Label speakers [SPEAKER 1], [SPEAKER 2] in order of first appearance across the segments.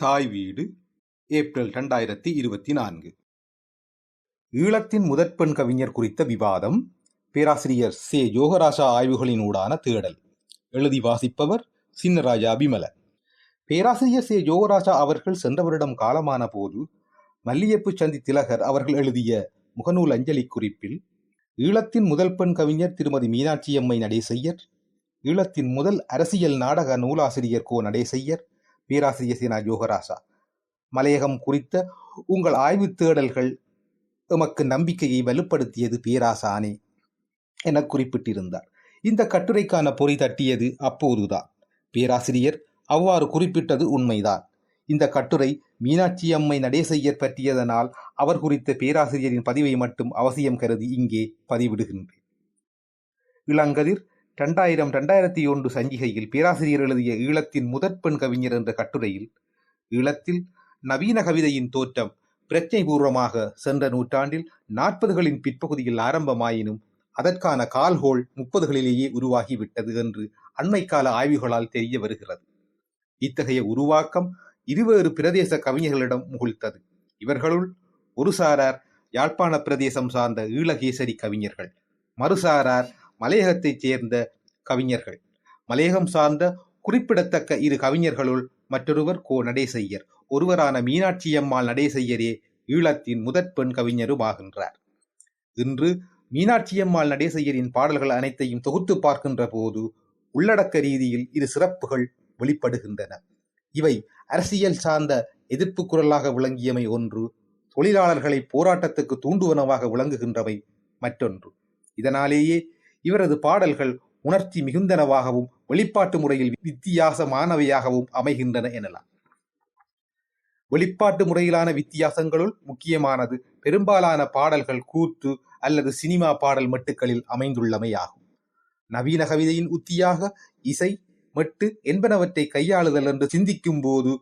[SPEAKER 1] தாய் வீடு ஏப்ரல் இரண்டாயிரத்தி இருபத்தி நான்கு. ஈழத்தின் முதற்பெண் கவிஞர் குறித்த விவாதம் பேராசிரியர் சே. யோகராஜா ஆய்வுகளினூடான தேடல். எழுதி வாசிப்பவர் சின்னராஜா அபிமல. பேராசிரியர் சே. யோகராஜா அவர்கள் சென்ற வருடம் காலமான போது மல்லியப்பு சந்தி திலகர் அவர்கள் எழுதிய முகநூல் அஞ்சலி குறிப்பில் ஈழத்தின் முதல் பெண் கவிஞர் திருமதி மீனாட்சி அம்மை நடேசையர் ஈழத்தின் முதல் அரசியல் நாடக நூலாசிரியர் கோ. நடேசையர் பேராசிரியர் சீனா யோகராசா மலையகம் குறித்த உங்கள் ஆய்வு தேடல்கள் எமக்கு நம்பிக்கையை வலுப்படுத்தியது பேராசானே என குறிப்பிட்டிருந்தார். இந்த கட்டுரைக்கான பொறி தட்டியது அப்போதுதான். பேராசிரியர் அவ்வாறு குறிப்பிட்டது உண்மைதான். இந்த கட்டுரை மீனாட்சி அம்மை நடேசையர் பற்றியதனால் அவர் குறித்த பேராசிரியரின் பதிவை மட்டும் அவசியம் கருதி இங்கே பதிவிடுகின்றேன். இளங்கதிர் இரண்டாயிரம் இரண்டாயிரத்தி ஒன்று சஞ்சிகையில் பேராசிரியர் எழுதிய ஈழத்தின் முதற் பெண் கவிஞர் என்ற கட்டுரையில் ஈழத்தில் நவீன கவிதையின் தோற்றம் பிரச்சனை பூர்வமாக சென்ற நூற்றாண்டில் நாற்பதுகளின் பிற்பகுதியில் ஆரம்பமாயினும் அதற்கான கால்கோள் முப்பதுகளிலேயே உருவாகிவிட்டது என்று அண்மைக்கால ஆய்வுகளால் தெரிய வருகிறது. இத்தகைய உருவாக்கம் இருவேறு பிரதேச கவிஞர்களிடம் முகிழ்த்தது. இவர்களுள் ஒரு சாரார் யாழ்ப்பாண பிரதேசம் சார்ந்த ஈழகேசரி கவிஞர்கள் மறுசாரார் மலையகத்தைச் சேர்ந்த கவிஞர்கள். மலையகம் சார்ந்த குறிப்பிடத்தக்க இரு கவிஞர்களுள் மற்றொருவர் கோ. நடேசையர் ஒருவரான மீனாட்சி அம்மாள் நடேசையரே ஈழத்தின் முதற் பெண் கவிஞரும் ஆகின்றார். இன்று மீனாட்சியம்மாள் நடேசையரின் பாடல்கள் அனைத்தையும் தொகுத்து பார்க்கின்ற போது உள்ளடக்க ரீதியில் இரு சிறப்புகள் வெளிப்படுகின்றன. இவை அரசியல் சார்ந்த எதிர்ப்பு குரலாக விளங்கியமை ஒன்று தொழிலாளர்களை போராட்டத்துக்கு தூண்டுவனவாக விளங்குகின்றவை மற்றொன்று. இதனாலேயே இவரது பாடல்கள் உணர்ச்சி மிகுந்தனவாகவும் வெளிப்பாட்டு முறையில் வித்தியாசமானவையாகவும் அமைகின்றன எனலாம். வெளிப்பாட்டு முறையிலான வித்தியாசங்களுள் முக்கியமானது பெரும்பாலான பாடல்கள் கூத்து அல்லது சினிமா பாடல் மெட்டுக்களில் அமைந்துள்ளமையாகும். நவீன கவிதையின் உத்தியாக இசை மெட்டு என்பனவற்றை கையாளுதல் என்று சிந்திக்கும் போது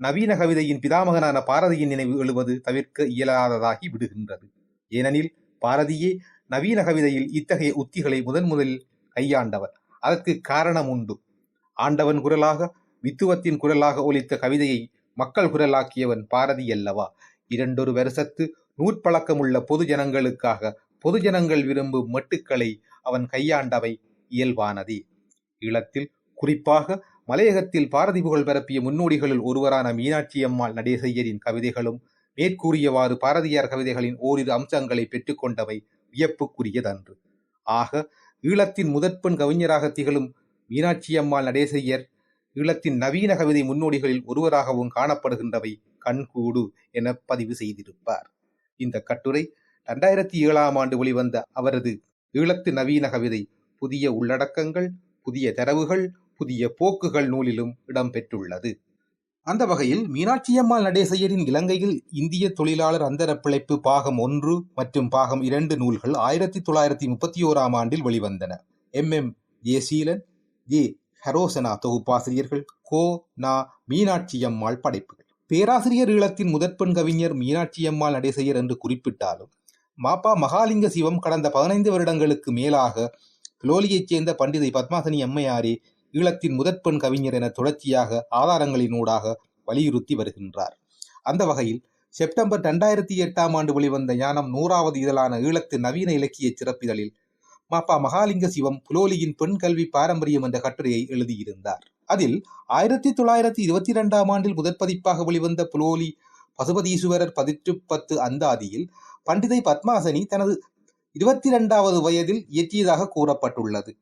[SPEAKER 1] நவீன கவிதையின் பிதாமகனான பாரதியின் நினைவு எழுவது தவிர்க்க இயலாததாகி விடுகின்றது. ஏனெனில் பாரதியே நவீன கவிதையில் இத்தகைய உத்திகளை முதன் முதலில் கையாண்டவர். அதற்கு காரணம் உண்டு. ஆண்டவன் குரலாக வித்துவத்தின் குரலாக ஒலித்த கவிதையை மக்கள் குரலாக்கியவன் பாரதி அல்லவா? இரண்டொரு வருஷத்து நூற்பழக்கமுள்ள பொது ஜனங்களுக்காக பொது ஜனங்கள் விரும்பும் மெட்டுக்களை அவன் கையாண்டவை இயல்பானதே. ஈழத்தில் குறிப்பாக மலையகத்தில் பாரதி புகழ் பரப்பிய முன்னோடிகளில் ஒருவரான மீனாட்சி அம்மாள் நடேசையரின் கவிதைகளும் மேற்கூறியவாறு பாரதியார் கவிதைகளின் ஓரிரு அம்சங்களை பெற்றுக்கொண்டவை வியப்புக்குரியதன்று. ஆக ஈழத்தின் முதற்பெண் கவிஞராக திகழும் மீனாட்சி அம்மாள் நடேசையர் ஈழத்தின் நவீன கவிதை முன்னோடிகளில் ஒருவராகவும் காணப்படுகின்றவை கண்கூடு என பதிவு செய்திருப்பார். இந்த கட்டுரை இரண்டாயிரத்தி ஏழாம் ஆண்டு வெளிவந்த அவரது ஈழத்து நவீன கவிதை புதிய உள்ளடக்கங்கள் புதிய தரவுகள் புதிய போக்குகள் நூலிலும் இடம்பெற்றுள்ளது. அந்த வகையில் மீனாட்சியம்மாள் நடேசையரின் இலங்கையில் இந்திய தொழிலாளர் அந்தர பிழைப்பு பாகம் ஒன்று மற்றும் பாகம் இரண்டு நூல்கள் ஆயிரத்தி தொள்ளாயிரத்தி முப்பத்தி ஓராம் ஆண்டில் வெளிவந்தன. M. M. A. Seelan A. Harosana தொகுப்பாசிரியர்கள் கோ. நா. மீனாட்சியம்மாள் படைப்புகள். பேராசிரியர் ஈழத்தின் முதற்பெண் கவிஞர் மீனாட்சியம்மாள் நடேசையர் என்று குறிப்பிட்டாலும் மாப்பா மகாலிங்க சிவம் கடந்த பதினைந்து வருடங்களுக்கு மேலாக புலோலியைச் சேர்ந்த பண்டிதை பத்மாசனி அம்மையாரே ஈழத்தின் முதற்பெண் கவிஞர் என தொடர்ச்சியாக ஆதாரங்களினூடாக வலியுறுத்தி வருகின்றார். அந்த வகையில் செப்டம்பர் இரண்டாயிரத்தி எட்டாம் ஆண்டு வெளிவந்த ஞானம் நூறாவது இதழான ஈழத்து நவீன இலக்கிய சிறப்பிதழில் மாப்பா மகாலிங்க சிவம் புலோலியின் பெண் கல்வி பாரம்பரியம் என்ற கட்டுரையை எழுதியிருந்தார். அதில் ஆயிரத்தி தொள்ளாயிரத்தி இருபத்தி இரண்டாம் ஆண்டில் முதற்பதிப்பாக வெளிவந்த புலோலி பசுபதீஸ்வரர் பதிற்று பத்து அந்தாதியில் பண்டிதை பத்மாசனி தனது இருபத்தி இரண்டாவது வயதில் இயற்றியதாக கூறப்பட்டுள்ளது.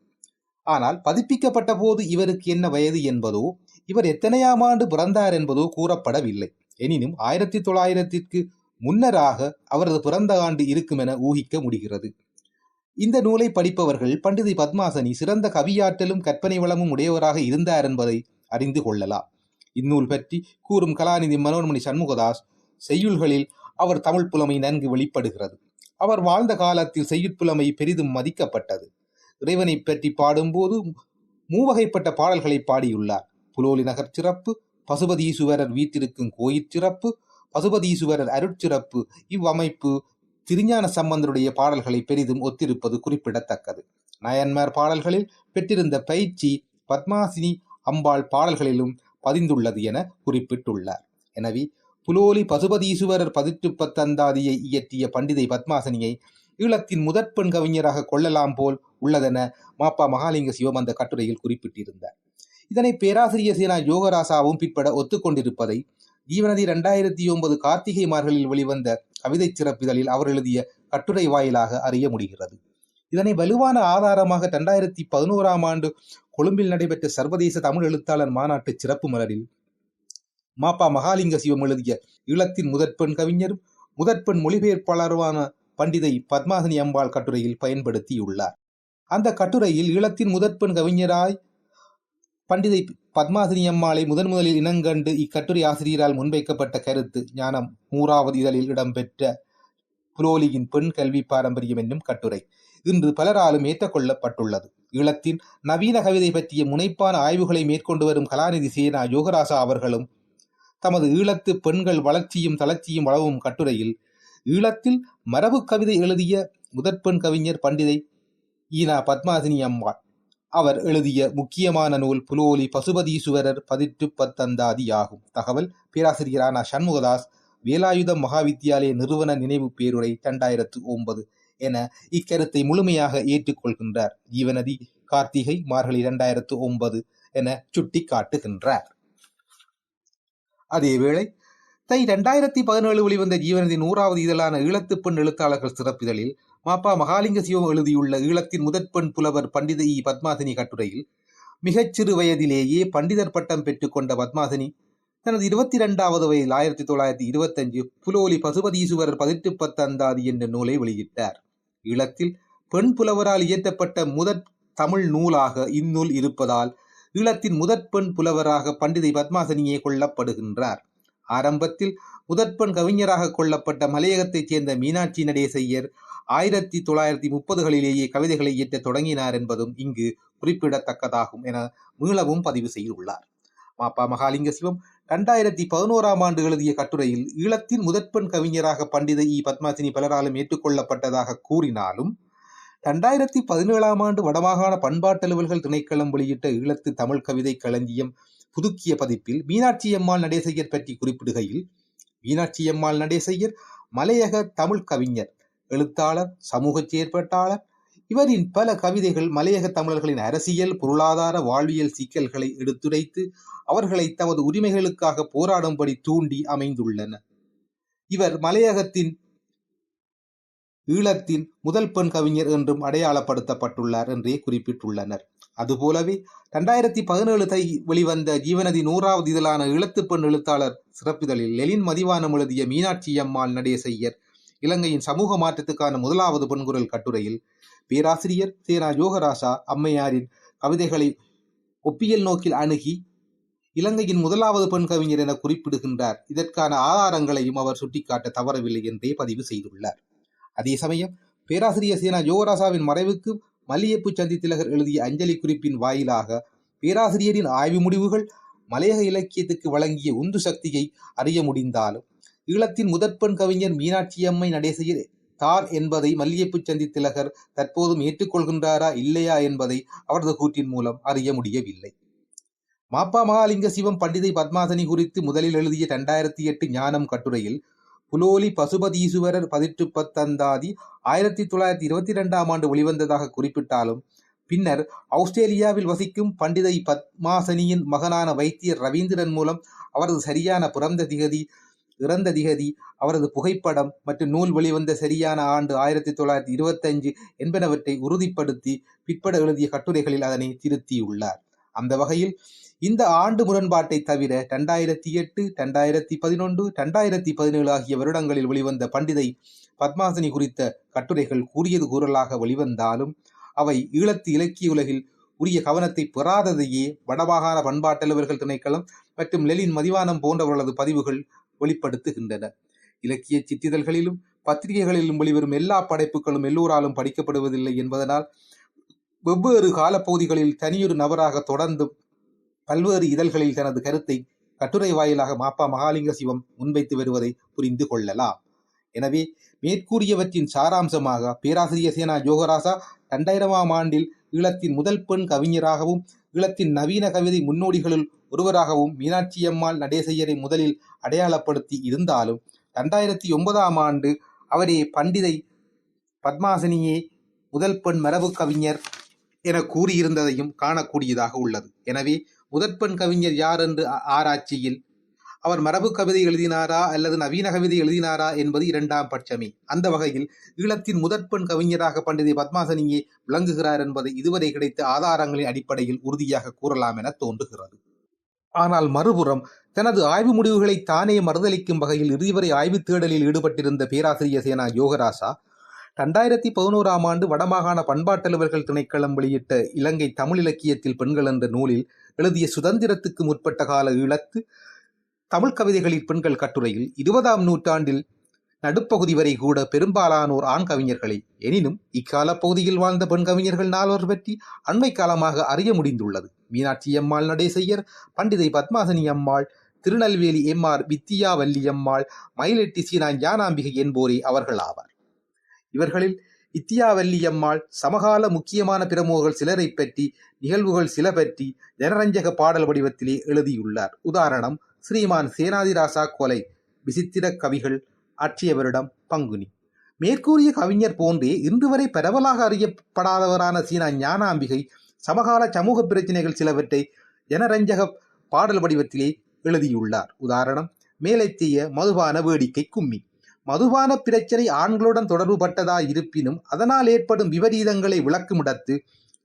[SPEAKER 1] ஆனால் பதிப்பிக்கப்பட்ட போது இவருக்கு என்ன வயது என்பதோ இவர் எத்தனையாம் ஆண்டு பிறந்தார் என்பதோ கூறப்படவில்லை. எனினும் ஆயிரத்தி தொள்ளாயிரத்திற்கு முன்னராக அவரது பிறந்த ஆண்டு இருக்கும் என ஊகிக்க முடிகிறது. இந்த நூலை படிப்பவர்கள் பண்டிதை பத்மாசனி சிறந்த கவியாற்றலும் கற்பனை வளமும் உடையவராக இருந்தார் என்பதை அறிந்து கொள்ளலாம். இந்நூல் பற்றி கூறும் கலாநிதி மனோன்மணி சண்முகதாஸ் செய்யுள்களில் அவர் தமிழ் புலமை நன்கு வெளிப்படுகிறது. அவர் வாழ்ந்த காலத்தில் செய்யுட்புலமை பெரிதும் மதிக்கப்பட்டது. இறைவனை பற்றி பாடும்போது மூவகைப்பட்ட பாடல்களை பாடியுள்ளார். புலோலி நகர் சிறப்பு பசுபதீசுவரர் வீட்டிருக்கும் கோயிற் சிறப்பு பசுபதீசுவரர் அருட்சிறப்பு இவ்வமைப்பு திருஞான சம்பந்தருடைய பாடல்களை பெரிதும் ஒத்திருப்பது குறிப்பிடத்தக்கது. நயன்மார் பாடல்களில் பெற்றிருந்த பயிற்சி பத்மாசினி அம்பாள் பாடல்களிலும் பதிந்துள்ளது என குறிப்பிட்டுள்ளார். எனவே புலோலி பசுபதீசுவரர் பதிற்று பத்தந்தாதியை இயற்றிய பண்டிதை பத்மாசினியை ஈழத்தின் முதற்பெண் கவிஞராக கொள்ளலாம் போல் உள்ளதென மாப்பா மகாலிங்க சிவம் அந்த கட்டுரையில் குறிப்பிட்டிருந்தார். இதனை பேராசிரியர் சேனா யோகராசாவும் பிற்பட ஒத்துக்கொண்டிருப்பதை ஜீவனதி இரண்டாயிரத்தி ஒன்பது கார்த்திகை மார்களில் வெளிவந்த கவிதை சிறப்பிதழில் அவர் எழுதிய கட்டுரை வாயிலாக அறிய முடிகிறது. இதனை வலுவான ஆதாரமாக இரண்டாயிரத்தி பதினோராம் ஆண்டு கொழும்பில் நடைபெற்ற சர்வதேச தமிழ் எழுத்தாளர் மாநாட்டு சிறப்பு மலரில் மாப்பா மகாலிங்க சிவம் எழுதிய ஈழத்தின் முதற்பெண் கவிஞரும் முதற்பெண் மொழிபெயர்ப்பாளருமான பண்டிதை பத்மாசினி அம்பாள் கட்டுரையில் பயன்படுத்தியுள்ளார். அந்த கட்டுரையில் ஈழத்தின் முதற்பெண் கவிஞராய் பண்டிதை பத்மாசினி அம்மாளை முதன் முதலில் இனங்கண்டு இக்கட்டுரை ஆசிரியரால் முன்வைக்கப்பட்ட கருத்து ஞானம் நூறாவது இதழில் இடம்பெற்ற புரோலியின் பெண் கல்வி பாரம்பரியம் என்னும் கட்டுரை. இன்று பலராலும் ஏற்றுக்கொள்ளப்பட்டுள்ளது. ஈழத்தின் நவீன கவிதை பற்றிய முனைப்பான ஆய்வுகளை மேற்கொண்டு வரும் கலாநிதி சேனா யோகராசா அவர்களும் தமது ஈழத்து பெண்கள் வளர்ச்சியும் தளர்ச்சியும் வளவும் கட்டுரையில் ஈழத்தில் மரபு கவிதை எழுதிய முதற்பெண் கவிஞர் பண்டிதை ஈனா பத்மாசினி அம்மாள். அவர் எழுதிய முக்கியமான நூல் புலோலி பசுபதீசுவரர் பதிற்று பத்தந்தாதி ஆகும் தகவல் பேராசிரியரான சண்முகதாஸ் வேலாயுதம் மகாவித்யாலய நிறுவன நினைவு பேருரை இரண்டாயிரத்து ஒன்பது என இக்கருத்தை முழுமையாக ஏற்றுக்கொள்கின்றார். ஜீவநதி கார்த்திகை மார்கழி இரண்டாயிரத்து ஒன்பது என சுட்டி காட்டுகின்றார் அதேவேளை தை இரண்டாயிரத்தி பதினேழு வெளிவந்த ஜீவனதி நூறாவது இதழான ஈழத்து பெண் எழுத்தாளர்கள் சிறப்பிதழில் மாப்பா மகாலிங்க சிவம் எழுதியுள்ள ஈழத்தின் முதற்பெண் புலவர் பண்டிதை பத்மாசினி கட்டுரையில் மிகச் சிறு வயதிலேயே பண்டிதர் பட்டம் பெற்றுக்கொண்ட பத்மாசினி தனது இருபத்தி இரண்டாவது வயதில் ஆயிரத்தி தொள்ளாயிரத்தி இருபத்தஞ்சு புலோலி பசுபதீசுவரர் பதிட்டு பத்தந்தாதி என்ற நூலை வெளியிட்டார். ஈழத்தில் பெண் புலவரால் இயற்றப்பட்ட முதற் தமிழ் நூலாக இந்நூல் இருப்பதால் ஈழத்தின் முதற்பெண் புலவராக பண்டிதை பத்மாசனியே கொள்ளப்படுகின்றார். ஆரம்பத்தில் முதற்பெண் கவிஞராக கொள்ளப்பட்ட மலையகத்தைச் சேர்ந்த மீனாட்சி நடேசையர் ஆயிரத்தி தொள்ளாயிரத்தி முப்பதுகளிலேயே கவிதைகளை இயற்ற தொடங்கினார் என்பதும் இங்கு குறிப்பிடத்தக்கதாகும் என மீளவும் பதிவு செய்துள்ளார். மாப்பா மகாலிங்க சிவம் இரண்டாயிரத்தி பதினோராம் ஆண்டு எழுதிய கட்டுரையில் ஈழத்தின் முதற்பெண் கவிஞராக பண்டித இ. பத்மாசினி பலராலும் ஏற்றுக்கொள்ளப்பட்டதாக கூறினாலும் இரண்டாயிரத்தி பதினேழாம் ஆண்டு வடமாகாண பண்பாட்டலுவல்கள் திணைக்களம் வெளியிட்ட ஈழத்து தமிழ் கவிதை களஞ்சியம் புதுக்கிய பதிப்பில் மீனாட்சி அம்மாள் நடேசையர் பற்றி குறிப்பிடுகையில் மீனாட்சி அம்மாள் நடேசையர் மலையக தமிழ் கவிஞர் எழுத்தாளர் சமூக செயற்பாட்டாளர். இவரின் பல கவிதைகள் மலையக தமிழர்களின் அரசியல் பொருளாதார வாழ்வியல் சிக்கல்களை எடுத்துரைத்து அவர்களை தமது உரிமைகளுக்காக போராடும்படி தூண்டி அமைந்துள்ளன. இவர் மலையகத்தின் ஈழத்தின் முதல் பெண் கவிஞர் என்றும் அடையாளப்படுத்தப்பட்டுள்ளார் என்றே குறிப்பிட்டுள்ளனர். அதுபோலவே இரண்டாயிரத்தி பதினேழு தை வெளிவந்த ஜீவனதி நூறாவது இதழான இழத்து பெண் எழுத்தாளர் சிறப்பிதழில் லெலின் மதிவானம் எழுதிய மீனாட்சி அம்மாள் நடேசையர் இலங்கையின் சமூக மாற்றத்துக்கான முதலாவது பெண்குரல் கட்டுரையில் பேராசிரியர் சேனா யோகராசா அம்மையாரின் கவிதைகளை ஒப்பியல் நோக்கில் அணுகி இலங்கையின் முதலாவது பெண் கவிஞர் என குறிப்பிடுகின்றார். இதற்கான ஆதாரங்களையும் அவர் சுட்டிக்காட்ட தவறவில்லை என்றே பதிவு செய்துள்ளார். அதே சமயம் பேராசிரியர் சேனா யோகராசாவின் மறைவுக்கு மல்லியப்பு சந்தி திலகர் எழுதிய அஞ்சலி குறிப்பின் வாயிலாக பேராசிரியரின் ஆய்வு முடிவுகள் மலையக இலக்கியத்துக்கு வழங்கிய உந்து சக்தியை அறிய முடிந்தாலும் ஈழத்தின் முதற்பெண் கவிஞர் மீனாட்சி அம்மை நடேசையர் தார் என்பதை மல்லிகைப்பு சந்தி திலகர் தற்போதும் ஏற்றுக்கொள்கின்றாரா இல்லையா என்பதை அவரது கூற்றின் மூலம் அறிய முடியவில்லை. மாப்பா மகாலிங்க சிவம் பண்டிதை பத்மாசனி குறித்து முதலில் எழுதிய இரண்டாயிரத்தி எட்டு ஞானம் கட்டுரையில் புலோலி பசுபதீசுவரர் பதிற்று பத்தந்தாதி ஆயிரத்தி தொள்ளாயிரத்தி இருபத்தி இரண்டாம் ஆண்டு வெளிவந்ததாக குறிப்பிட்டாலும் பின்னர் ஆஸ்திரேலியாவில் வசிக்கும் பண்டிதை பத்மாசனியின் மகனான வைத்தியர் ரவீந்திரன் மூலம் அவரது சரியான பிறந்த திகதி இறந்த திகதி அவரது புகைப்படம் மற்றும் நூல் வெளிவந்த சரியான ஆண்டு ஆயிரத்தி தொள்ளாயிரத்தி இருபத்தஞ்சு என்பனவற்றை உறுதிப்படுத்தி பிற்பட எழுதிய கட்டுரைகளில் அதனை திருத்தியுள்ளார். அந்த வகையில் இந்த ஆண்டு முரண்பாட்டை தவிர ரெண்டாயிரத்தி எட்டு ரெண்டாயிரத்தி பதினொன்று ரெண்டாயிரத்தி பதினேழு ஆகிய வருடங்களில் வெளிவந்த பண்டிதை பத்மாசினி குறித்த கட்டுரைகள் கூறியது கூறலாக வெளிவந்தாலும் அவை ஈழத்து இலக்கிய உலகில் உரிய கவனத்தை பெறாததையே வடமாகாண பண்பாட்டலுவல்கள் திணைக்களம் மற்றும் லெலின் மதிவானம் போன்றவர்களது பதிவுகள் வெளிப்படுத்துகின்றன. இலக்கிய சிற்றிதழ்களிலும் பத்திரிகைகளிலும் வெளிவரும் எல்லா படைப்புகளும் எல்லோராலும் படிக்கப்படுவதில்லை என்பதனால் வெவ்வேறு காலப்பகுதிகளில் தனியொரு நபராக தொடர்ந்து பல்வேறு இதழ்களில் தனது கருத்தை கட்டுரை வாயிலாக மாப்பா மகாலிங்க சிவம் முன்வைத்து வருவதை புரிந்து கொள்ளலாம். எனவே மேற்கூறியவற்றின் சாராம்சமாக பேராசிரியர் சேனா யோகராசா இரண்டாயிரமாம் ஆண்டில் ஈழத்தின் முதல் பெண் கவிஞராகவும் ஈழத்தின் நவீன கவிதை முன்னோடிகளுள் ஒருவராகவும் மீனாட்சியம்மாள் நடேசையரை முதலில் அடையாளப்படுத்தி இருந்தாலும் இரண்டாயிரத்தி ஒன்பதாம் ஆண்டு அவரே பண்டிதை பத்மாசினியே முதல் பெண் மரபு கவிஞர் என கூறியிருந்ததையும் காணக்கூடியதாக உள்ளது. எனவே முதற் பெண் கவிஞர் யார் என்று ஆராய்ச்சியில் அவர் மரபு கவிதை எழுதினாரா அல்லது நவீன கவிதை எழுதினாரா என்பது இரண்டாம் பட்சமே. அந்த வகையில் ஈழத்தின் முதற்பெண் கவிஞராக பண்டிதை பத்மாசனியே விளங்குகிறார் என்பதை இதுவரை கிடைத்த ஆதாரங்களின் அடிப்படையில் உறுதியாக கூறலாம் என தோன்றுகிறது. ஆனால் மறுபுறம் தனது ஆய்வு முடிவுகளை தானே மறுதளிக்கும் வகையில் இறுதிவரை ஆய்வுத் தேடலில் ஈடுபட்டிருந்த பேராசிரியர் சேனா யோகராசா ரெண்டாயிரத்தி பதினோராம் ஆண்டு வடமாகாண பண்பாட்டலுவர்கள் திணைக்களம் வெளியிட்ட இலங்கை தமிழ் இலக்கியத்தில் பெண்கள் என்ற நூலில் எழுதிய சுதந்திரத்துக்கு முற்பட்ட கால ஈழத்து தமிழ் கவிதைகளில் பெண்கள் கட்டுரையில் இருபதாம் நூற்றாண்டில் நடுப்பகுதி வரை கூட பெரும்பாலானோர் ஆண் கவிஞர்களே. எனினும் இக்கால பகுதியில் வாழ்ந்த பெண் கவிஞர்கள் நால்வர் பற்றி அண்மை காலமாக அறிய முடிந்துள்ளது. மீனாட்சி அம்மாள் நடேசையர் பண்டிதை பத்மாசனி அம்மாள் திருநெல்வேலி எம் ஆர் வித்தியாவல்லி அம்மாள் மயிலெட்டி சீனா ஞானாம்பிகை என்போரே அவர்கள் ஆவார். இவர்களில் வித்தியாவல்லி அம்மாள் சமகால முக்கியமான பிரமுகர்கள் சிலரை பற்றி நிகழ்வுகள் சில பற்றி ஜனரஞ்சக பாடல் வடிவத்திலே எழுதியுள்ளார். உதாரணம் ஸ்ரீமான் சேனாதிராசா கொலை விசித்திர கவிகள் ஆற்றியவரிடம் பங்குனி. மேற்கூறிய கவிஞர் போன்றே இன்று வரை பரவலாக அறியப்படாதவரான சீனா ஞானாம்பிகை சமகால சமூக பிரச்சனைகள் சிலவற்றை ஜனரஞ்சக பாடல் வடிவத்திலே எழுதியுள்ளார். உதாரணம் மேலைத்திய மதுபான வேடிக்கை கும்மி. மதுபான பிரச்சனை ஆண்களுடன் தொடர்புபட்டதா இருப்பினும் அதனால் ஏற்படும் விபரீதங்களை விளக்குமிடத்து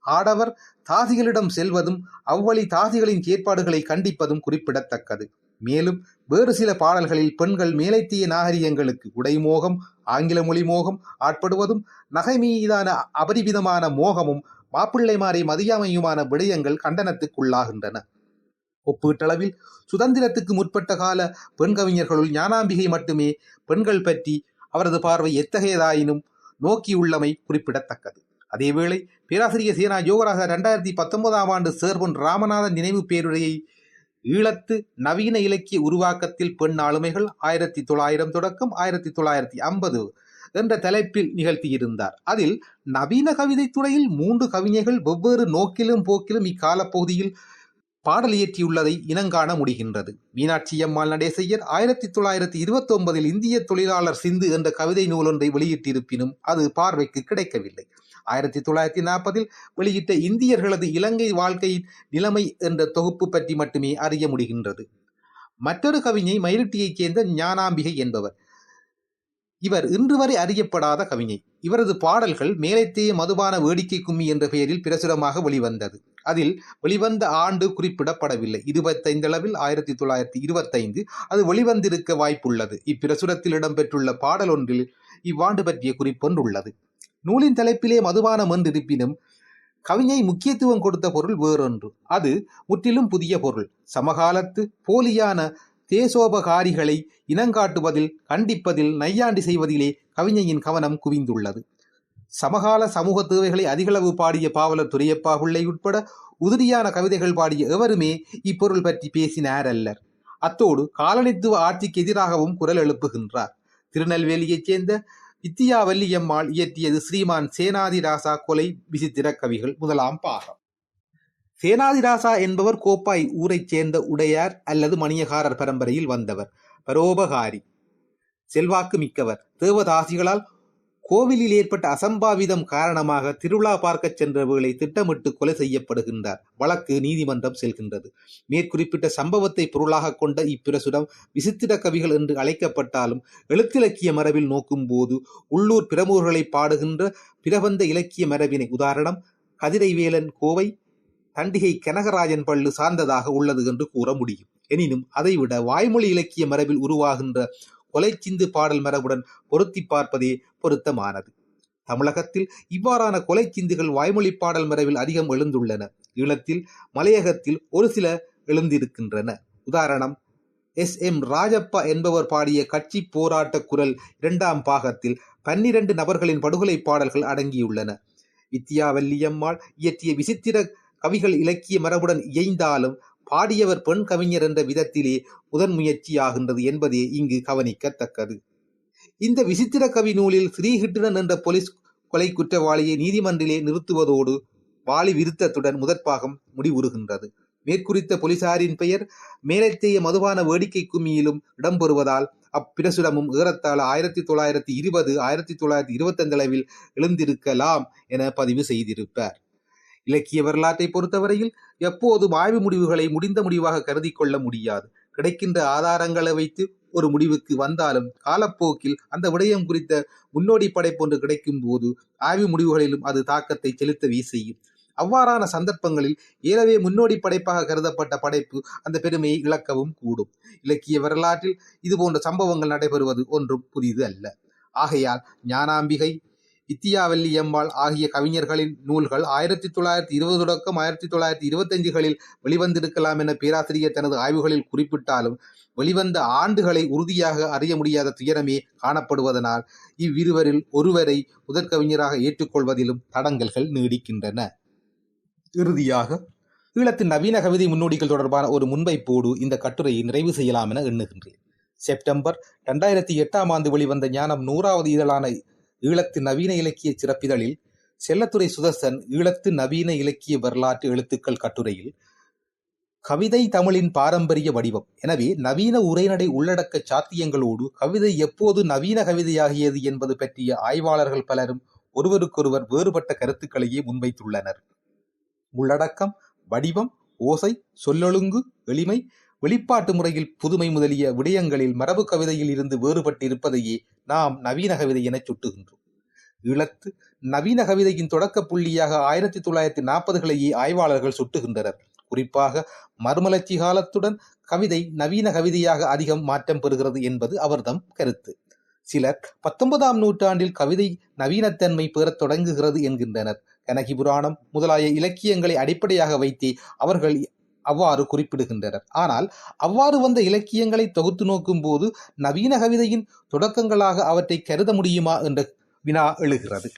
[SPEAKER 1] ஆடவர் தாசிகளிடம் செல்வதும் அவ்வழி தாசிகளின் ஏற்பாடுகளை கண்டிப்பதும் குறிப்பிடத்தக்கது. மேலும் வேறு சில பாடல்களில் பெண்கள் மேலைத்திய நாகரிகங்களுக்கு உடைமோகம் ஆங்கில மொழி மோகம் ஆட்படுவதும் நகை மீதான அபரிவிதமான மோகமும் மாப்பிள்ளைமாரை மதியாமையுமான விடயங்கள் கண்டனத்துக்குள்ளாகின்றன. ஒப்பீட்டளவில் சுதந்திரத்துக்கு முற்பட்ட கால பெண் கவிஞர்களுள் ஞானாம்பிகை மட்டுமே பெண்கள் பற்றி அவரது பார்வை எத்தகையதாயினும் நோக்கியுள்ளமை குறிப்பிடத்தக்கது. அதேவேளை பேராசிரியர் சீனா யோகராசா ரெண்டாயிரத்தி பத்தொன்பதாம் ஆண்டு சேர்பொன் ராமநாதன் நினைவு பேருரையை ஈழத்து நவீன இலக்கிய உருவாக்கத்தில் பெண் ஆளுமைகள் ஆயிரத்தி தொள்ளாயிரம் தொடக்கம் ஆயிரத்தி தொள்ளாயிரத்தி ஐம்பது என்ற தலைப்பில் நிகழ்த்தியிருந்தார். அதில் நவீன கவிதை துறையில் மூன்று கவிஞர்கள் வெவ்வேறு நோக்கிலும் போக்கிலும் இக்காலப்பகுதியில் பாடல் இயற்றியுள்ளதை இனங்காண முடிகின்றது. மீனாட்சி அம்மாள் நடேசையர் ஆயிரத்தி தொள்ளாயிரத்தி இருபத்தி ஒன்பதில் இந்திய தொழிலாளர் சிந்து என்ற கவிதை நூலொன்றை வெளியிட்டிருப்பினும் அது பார்வைக்கு கிடைக்கவில்லை. ஆயிரத்தி தொள்ளாயிரத்தி நாற்பதில் வெளியிட்ட இந்தியர்களது இலங்கை வாழ்க்கையின் நிலைமை என்ற தொகுப்பு பற்றி மட்டுமே அறிய முடிகின்றது. மற்றொரு கவிஞை மயிலிட்டியைச் சேர்ந்த ஞானாம்பிகை என்பவர். இவர் இன்று வரை அறியப்படாத கவிஞை. இவரது பாடல்கள் மேலைத்தேய மதுபான வேடிக்கை கும்மி என்ற பெயரில் பிரசுரமாக வெளிவந்தது. அதில் வெளிவந்த ஆண்டு குறிப்பிடப்படவில்லை. இருபத்தைந்தளவில் ஆயிரத்தி தொள்ளாயிரத்தி இருபத்தைந்து அது வெளிவந்திருக்க வாய்ப்புள்ளது. இப்பிரசுரத்தில் இடம்பெற்றுள்ள பாடல் ஒன்றில் இவ்வாண்டு பற்றிய குறிப்பொன்றுள்ளது நூலின் தலைப்பிலே மதுபானம் என்றிருப்பினும் கவிஞை முக்கியத்துவம் கொடுத்த பொருள் வேறொன்று. அது முற்றிலும் புதிய பொருள். சமகாலத்து போலியான தேசோபகாரிகளை இனங்காட்டுவதில் கண்டிப்பதில் நையாண்டி செய்வதிலே கவிஞையின் கவனம் குவிந்துள்ளது. சமகால சமூக தேவைகளை அதிகளவு பாடிய பாவலர் துரையப்பா பிள்ளை உட்பட உதிரியான கவிதைகள் பாடிய எவருமே இப்பொருள் பற்றி பேசினார் அல்லர். அத்தோடு காலனித்துவ ஆட்சிக்கு எதிராகவும் குரல் எழுப்புகின்றார். திருநெல்வேலியைச் சேர்ந்த இத்தியாவல்லியம்மாள் இயற்றியது ஸ்ரீமான் சேனாதிராசா கொலை விசித்திர கவிகள் முதலாம் பாகம். சேனாதிராசா என்பவர் கோப்பாய் ஊரைச் சேர்ந்த உடையார் அல்லது மணியகாரர் பரம்பரையில் வந்தவர் பரோபகாரி செல்வாக்கு மிக்கவர் தேவதாசிகளால் கோவிலில் ஏற்பட்ட அசம்பாவிதம் காரணமாக திருவிழா பார்க்கச் சென்றவர்களை திட்டமிட்டு கொலை செய்யப்படுகின்றார். வழக்கு நீதிமன்றம் செல்கின்றது. மேற்குறிப்பிட்ட சம்பவத்தை பொருளாக கொண்ட இப்பிரசுடம் விசித்திர கவிகள் என்று அழைக்கப்பட்டாலும் எழுத்திலக்கிய மரபில் நோக்கும்போது உள்ளூர் பிரமுகர்களை பாடுகின்ற பிரபந்த இலக்கிய மரபினை உதாரணம் கதிரைவேலன் கோவை தண்டிகை கனகராஜன் பள்ளு சார்ந்ததாக உள்ளது என்று கூற முடியும். எனினும் அதைவிட வாய்மொழி இலக்கிய மரபில் உருவாகின்ற கொலைச்சிந்து பாடல் மரபுடன் பொருத்தி பார்ப்பதே பொருத்தமானது. தமிழகத்தில் இவ்வாறான கொலைச்சிந்துகள் வாய்மொழி பாடல் மரபில் அதிகம் எழுந்துள்ளன. ஈழத்தில் மலையகத்தில் ஒரு சில எழுந்திருக்கின்றன. உதாரணம் எஸ். எம். ராஜப்பா என்பவர் பாடிய கட்சி போராட்ட குரல் இரண்டாம் பாகத்தில் பன்னிரண்டு நபர்களின் படுகொலை பாடல்கள் அடங்கியுள்ளன. வித்யாவல்லியம்மாள் இயற்றிய விசித்திர கவிகள் இலக்கிய மரபுடன் இயைந்தாலும் பாடியவர் பெண் கவிஞர் என்ற விதத்திலே முதன் முயற்சியாகின்றது என்பதே இங்கு கவனிக்கத்தக்கது. இந்த விசித்திர கவி நூலில் ஸ்ரீஹிட்டுடன் என்ற போலீஸ் கொலை குற்றவாளியை நீதிமன்றிலே நிறுத்துவதோடு வாலி விருத்தத்துடன் முதற்பாகம் முடிவுறுகின்றது. மேற்குறித்த போலீசாரின் பெயர் மேலத்தேய மதுபான வேடிக்கை கும்மியிலும் இடம்பெறுவதால் அப்பிரசுரமும் ஏறத்தாழ ஆயிரத்தி தொள்ளாயிரத்தி இருபது ஆயிரத்தி தொள்ளாயிரத்தி இருபத்தஞ்சளவில் அளவில் எழுந்திருக்கலாம் என பதிவு செய்திருப்பார். இலக்கிய வரலாற்றை பொறுத்தவரையில் எப்போதும் ஆய்வு முடிவுகளை முடிந்த முடிவாக கருதி கொள்ள முடியாது. கிடைக்கின்ற ஆதாரங்களை வைத்து ஒரு முடிவுக்கு வந்தாலும் காலப்போக்கில் அந்த விடயம் குறித்த முன்னோடி படைப்பொன்று கிடைக்கும் போது ஆய்வு முடிவுகளிலும் அது தாக்கத்தை செலுத்தவே செய்யும். அவ்வாறான சந்தர்ப்பங்களில் ஏலவே முன்னோடி படைப்பாக கருதப்பட்ட படைப்பு அந்த பெருமையை இழக்கவும் கூடும். இலக்கிய வரலாற்றில் இதுபோன்ற சம்பவங்கள் நடைபெறுவது ஒன்றும் புதிது அல்ல. ஆகையால் ஞானாம்பிகை வித்தியாவல்லி எம்பாள் ஆகிய கவிஞர்களின் நூல்கள் ஆயிரத்தி தொள்ளாயிரத்தி இருபது தொடக்கம் ஆயிரத்தி தொள்ளாயிரத்தி இருபத்தஞ்சுகளில் வெளிவந்திருக்கலாம் என பேராசிரியர் தனது ஆய்வுகளில் குறிப்பிட்டாலும் வெளிவந்த ஆண்டுகளை உறுதியாக அறிய முடியாத துயரமே காணப்படுவதனால் இவ்விருவரில் ஒருவரை முதற்கவிஞராக ஏற்றுக்கொள்வதிலும் தடங்கல்கள் நீடிக்கின்றன. இறுதியாக ஈழத்தின் நவீன கவிதை முன்னோடிகள் தொடர்பான ஒரு முன்வைப்போடு இந்த கட்டுரையை நிறைவு செய்யலாம் என எண்ணுகின்றேன். செப்டம்பர் இரண்டாயிரத்தி எட்டாம் ஆண்டு வெளிவந்த ஞானம் நூறாவது இதழான ஈழத்து நவீன இலக்கிய சிறப்பிதழில் செல்லத்துறை சுதர்சன் ஈழத்து நவீன இலக்கிய வரலாற்று எழுத்துக்கள் கட்டுரையில் கவிதை தமிழின் பாரம்பரிய வடிவம். எனவே நவீன உரைநடை உள்ளடக்க சாத்தியங்களோடு கவிதை எப்போது நவீன கவிதையாகியது என்பது பற்றிய ஆய்வாளர்கள் பலரும் ஒருவருக்கொருவர் வேறுபட்ட கருத்துக்களையே முன்வைத்துள்ளனர். உள்ளடக்கம் வடிவம் ஓசை சொல்லொழுங்கு எளிமை வெளிப்பாட்டு முறையில் புதுமை முதலிய விடயங்களில் மரபு கவிதையில் இருந்து வேறுபட்டு இருப்பதையே நாம் நவீன கவிதை என சுட்டுகின்றோம். இழத்து நவீன கவிதையின் தொடக்க புள்ளியாக ஆயிரத்தி தொள்ளாயிரத்தி நாற்பதுகளையே ஆய்வாளர்கள் சுட்டுகின்றனர். குறிப்பாக மறுமலர்ச்சி காலத்துடன் கவிதை நவீன கவிதையாக அதிகம் மாற்றம் பெறுகிறது என்பது அவர்தம் கருத்து. சிலர் பத்தொன்பதாம் நூற்றாண்டில் கவிதை நவீனத்தன்மை பெறத் தொடங்குகிறது என்கின்றனர். கனகி புராணம் முதலாய இலக்கியங்களை அடிப்படையாக வைத்தே அவர்கள் அவ்வாறு குறிப்பிடுகின்றனர். ஆனால் அவ்வாறு வந்த இலக்கியங்களை தொகுத்து நோக்கும் போது நவீன கவிதையின் தொடக்கங்களாக அவற்றை கருத முடியுமா என்ற வினா எழுகிறது.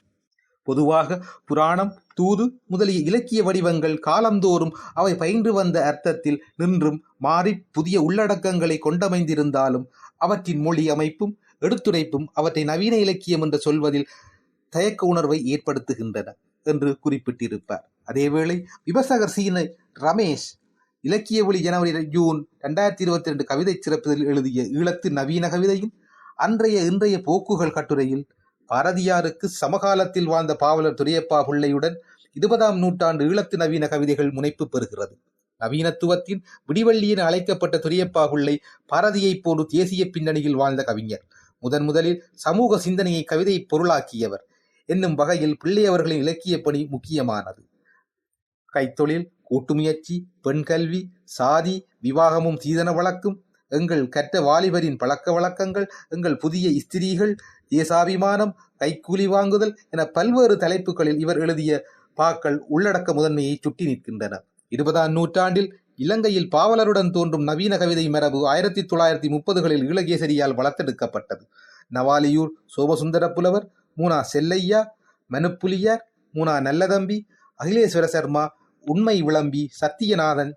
[SPEAKER 1] பொதுவாக புராணம் தூது முதலிய இலக்கிய வடிவங்கள் காலந்தோறும் அவை பயின்று வந்த அர்த்தத்தில் நின்றும் மாறி புதிய உள்ளடக்கங்களை கொண்டமைந்திருந்தாலும் அவற்றின் மொழி அமைப்பும் எடுத்துரைப்பும் அவற்றை நவீன இலக்கியம் என்று சொல்வதில் தயக்க உணர்வை ஏற்படுத்துகின்றன என்று குறிப்பிட்டிருப்பார். அதேவேளை விமர்சகர் சீன ரமேஷ் இலக்கிய ஒளி ஜனவரி ஜூன் ரெண்டாயிரத்தி இருபத்தி ரெண்டு கவிதை சிறப்பதில் எழுதிய ஈழத்து நவீன கவிதையில் அன்றைய இன்றைய போக்குகள் கட்டுரையில் பாரதியாருக்கு சமகாலத்தில் வாழ்ந்த பாவலர் துரையப்பா பிள்ளையுடன் இருபதாம் நூற்றாண்டு ஈழத்து நவீன கவிதைகள் முனைப்பு பெறுகிறது. நவீனத்துவத்தின் விடிவள்ளி என அழைக்கப்பட்ட துரியப்பா பிள்ளை பாரதியைப் போன்று தேசிய பின்னணியில் வாழ்ந்த கவிஞர். முதன் முதலில் சமூக சிந்தனையை கவிதை பொருளாக்கியவர். என்னும் வகையில் பிள்ளையவர்களின் இலக்கிய பணி முக்கியமானது. கைத்தொழில் கூட்டுமுயற்சி பெண் கல்வி சாதி விவாகமும் சீதன வழக்கும் எங்கள் கற்ற வாலிபரின் பழக்க வழக்கங்கள் எங்கள் புதிய ஸ்திரீகள் தேசாபிமானம் கைக்கூலி வாங்குதல் என பல்வேறு தலைப்புகளில் இவர் எழுதிய பாக்கள் உள்ளடக்க முதன்மையை சுட்டி நிற்கின்றன. இருபதாம் நூற்றாண்டில் இலங்கையில் பாவலருடன் தோன்றும் நவீன கவிதை மரபு ஆயிரத்தி தொள்ளாயிரத்தி முப்பதுகளில் ஈழகேசரியால் வளர்த்தெடுக்கப்பட்டது. நவாலியூர் சோமசுந்தர புலவர் மூனா செல்லையா மனுப்புலியார் மூனா நல்லதம்பி அகிலேஸ்வர சர்மா உண்மை விளம்பி சத்தியநாதன்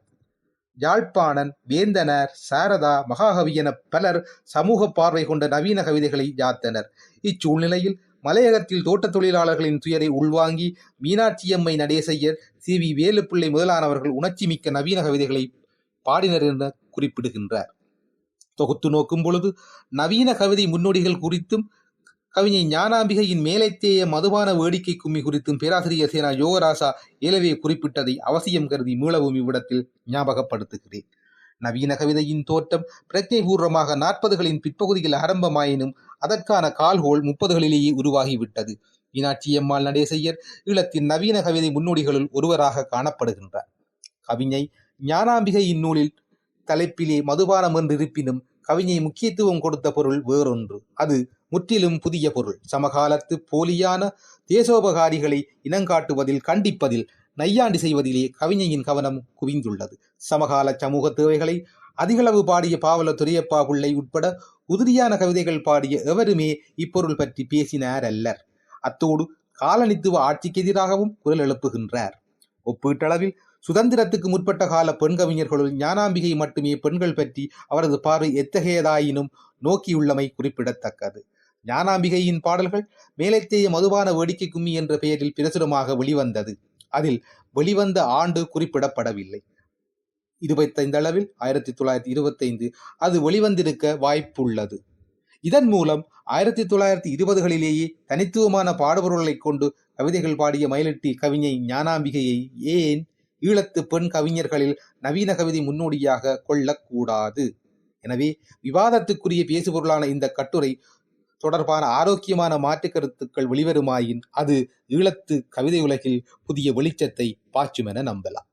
[SPEAKER 1] யாழ்ப்பாணன் வேந்தனர் சாரதா மகாகவி என பலர் சமூக பார்வை கொண்ட நவீன கவிதைகளை யாத்தனர். இச்சூழ்நிலையில் மலையகத்தில் தோட்டத் தொழிலாளர்களின் துயரை உள்வாங்கி மீனாட்சியம்மை நடேசையர் சி. வி. வேலுப்பிள்ளை முதலானவர்கள் உணர்ச்சிமிக்க நவீன கவிதைகளை பாடினர் என குறிப்பிடுகின்றார். தொகுத்து நோக்கும் பொழுது நவீன கவிதை முன்னோடிகள் குறித்தும் கவிஞை ஞானாம்பிகையின் மேலைத்தேய மதுபான வேடிக்கை கும்மி குறித்தும் பேராசிரியர் சேனா யோகராசா ஏலவே குறிப்பிட்டதை அவசியம் கருதி மீளவும் இவ்விடத்தில் ஞாபகப்படுத்துகிறேன். நவீன கவிதையின் தோற்றம் பிரத்யபூர்வமாக நாற்பதுகளின் பிற்பகுதியில் ஆரம்பமாயினும் அதற்கான கால்கோள் முப்பதுகளிலேயே உருவாகிவிட்டது. மீனாட்சி அம்மாள் நடேசையர் ஈழத்தின் நவீன கவிதை முன்னோடிகளுள் ஒருவராக காணப்படுகின்றார். கவிஞை ஞானாம்பிகை இந்நூலில் தலைப்பிலே மதுபானம் என்றிருப்பினும் கவிஞை முக்கியத்துவம் கொடுத்த பொருள் வேறொன்று. அது முற்றிலும் புதிய பொருள். சமகாலத்து போலியான தேசோபகாரிகளை இனங்காட்டுவதில் கண்டிப்பதில் நையாண்டி செய்வதிலே கவிஞையின் கவனம் குவிந்துள்ளது. சமகால சமூக தேவைகளை அதிகளவு பாடிய பாவல துரையப்பா பிள்ளை உட்பட உதிரியான கவிதைகள் பாடிய எவருமே இப்பொருள் பற்றி பேசினார் அல்லர் அத்தோடு காலனித்துவ ஆட்சிக்கு எதிராகவும் குரல் எழுப்புகின்றார். ஒப்பீட்டளவில் சுதந்திரத்துக்கு முற்பட்ட கால பெண் கவிஞர்களுள் ஞானாம்பிகை மட்டுமே பெண்கள் பற்றி அவரது பார்வை எத்தகையதாயினும் நோக்கியுள்ளமை குறிப்பிடத்தக்கது. ஞானாம்பிகையின் பாடல்கள் மேலத்தேய மதுபான வேடிக்கை கும்மி என்ற பெயரில் பிரசுரமாக வெளிவந்தது. அதில் வெளிவந்த ஆண்டு குறிப்பிடப்படவில்லை. இருபத்தைந்து அளவில் ஆயிரத்தி தொள்ளாயிரத்தி இருபத்தைந்து அது வெளிவந்திருக்க வாய்ப்புள்ளது. இதன் மூலம் ஆயிரத்தி தொள்ளாயிரத்தி இருபதுகளிலேயே தனித்துவமான பாடுபொருளைக் கொண்டு கவிதைகள் பாடிய மயிலட்டி கவிஞை ஞானாம்பிகையை ஏன் ஈழத்து பெண் கவிஞர்களில் நவீன கவிதை முன்னோடியாக கொள்ளக்கூடாது. எனவே விவாதத்துக்குரிய பேசுபொருளான இந்த கட்டுரை தொடர்பான ஆரோக்கியமான மாற்று கருத்துக்கள் வெளிவருமாயின் அது ஈழத்து கவிதை உலகில் புதிய வெளிச்சத்தை பாய்ச்சுமென நம்பலாம்.